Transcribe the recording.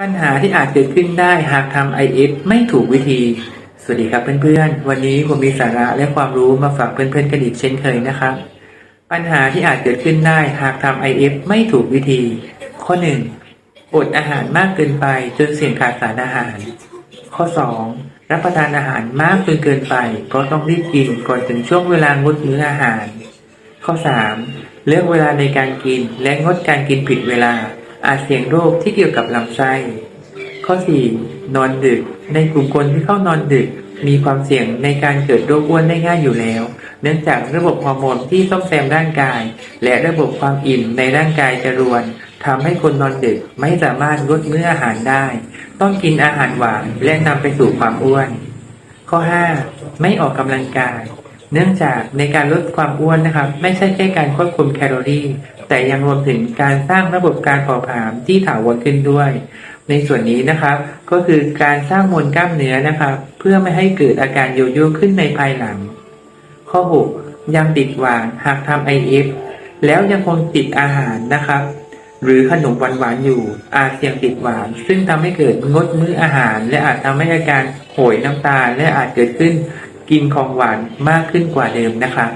ปัญหาที่อาจเกิดขึ้นได้หากทำ IF ไม่ถูกวิธี สวัสดีครับเพื่อนๆ วันนี้ผมมีสาระและความรู้มาฝากเพื่อนๆกันอีกเช่นเคยนะครับ ปัญหาที่อาจเกิดขึ้นได้หากทำ IF ไม่ถูกวิธี ข้อ 1. อดอาหารมากเกินไปจนเสี่ยงขาดสารอาหาร ข้อ 2. รับประทานอาหารมากจนเกินไปก็ต้องรีบกินก่อนถึงช่วงเวลางดมื้ออาหาร ข้อ 3. เลือกเวลาในการกินและงดการกินผิดเวลา อาจเสี่ยงโรคที่เกี่ยวกับลำไส้ข้อ 4. นอนดึก ในกลุ่มคนที่เข้านอนดึก มีความเสี่ยงในการเกิดโรคอ้วนได้ง่ายอยู่แล้ว เนื่องจากระบบฮอร์โมนที่ซ่อมแซมร่างกาย และระบบความอิ่มในร่างกายจะรวนทำให้คนนอนดึกไม่สามารถงดมื้ออาหารได้ ต้องกินอาหารหวานและนำไปสู่ความอ้วน ข้อ 5. ไม่ออกกำลังกาย เนื่องจากในการลดความอ้วนนะครับ ไม่ใช่แค่การควบคุมแคลอรี่ แต่ยังรวมถึงการสร้างระบบการเผาผลาญที่ถาวรขึ้นด้วย ในส่วนนี้นะครับ ก็คือการสร้างมวลกล้ามเนื้อนะครับ เพื่อไม่ให้เกิดอาการโยโย่ขึ้นในภายหลัง ข้อ 6 ยังติดหวานหากทำ IF แล้วยังคงติดอาหารนะครับ หรือขนมหวานๆอยู่อาจเสี่ยงติดหวาน ซึ่งทำให้เกิดงดมื้ออาหาร และอาจทำให้อาการโหยน้ำตาลและอาจเกิดขึ้น กินของหวานมากขึ้นกว่าเดิมนะครับ